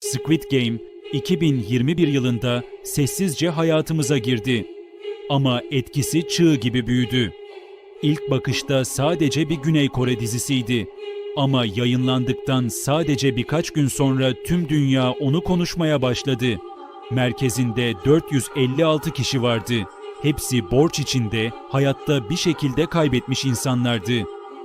Squid Game 2021 yılında sessizce hayatımıza girdi. Ama etkisi çığ gibi büyüdü. İlk bakışta sadece bir Güney Kore dizisiydi. Ama yayınlandıktan sadece birkaç gün sonra tüm dünya onu konuşmaya başladı. Merkezinde 456 kişi vardı. Hepsi borç içinde, hayatta bir şekilde kaybetmiş insanlardı.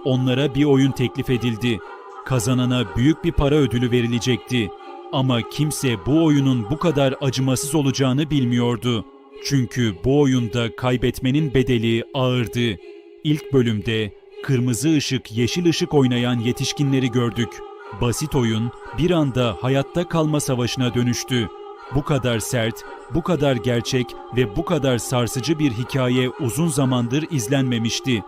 Onlara bir oyun teklif edildi. Kazanana büyük bir para ödülü verilecekti. Ama kimse bu oyunun bu kadar acımasız olacağını bilmiyordu. Çünkü bu oyunda kaybetmenin bedeli ağırdı. İlk bölümde kırmızı ışık, yeşil ışık oynayan yetişkinleri gördük. Basit oyun bir anda hayatta kalma savaşına dönüştü. Bu kadar sert, bu kadar gerçek ve bu kadar sarsıcı bir hikaye uzun zamandır izlenmemişti.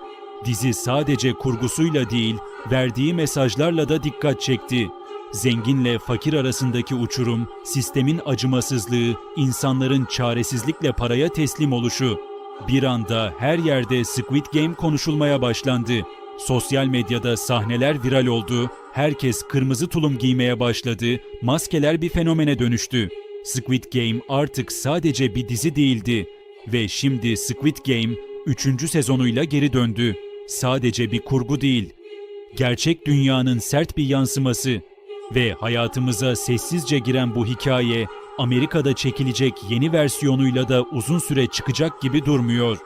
Dizi sadece kurgusuyla değil, verdiği mesajlarla da dikkat çekti. Zenginle fakir arasındaki uçurum, sistemin acımasızlığı, insanların çaresizlikle paraya teslim oluşu. Bir anda her yerde Squid Game konuşulmaya başlandı. Sosyal medyada sahneler viral oldu, herkes kırmızı tulum giymeye başladı, maskeler bir fenomene dönüştü. Squid Game artık sadece bir dizi değildi ve şimdi Squid Game 3. sezonuyla geri döndü. Sadece bir kurgu değil, gerçek dünyanın sert bir yansıması ve hayatımıza sessizce giren bu hikaye Amerika'da çekilecek yeni versiyonuyla da uzun süre çıkacak gibi durmuyor.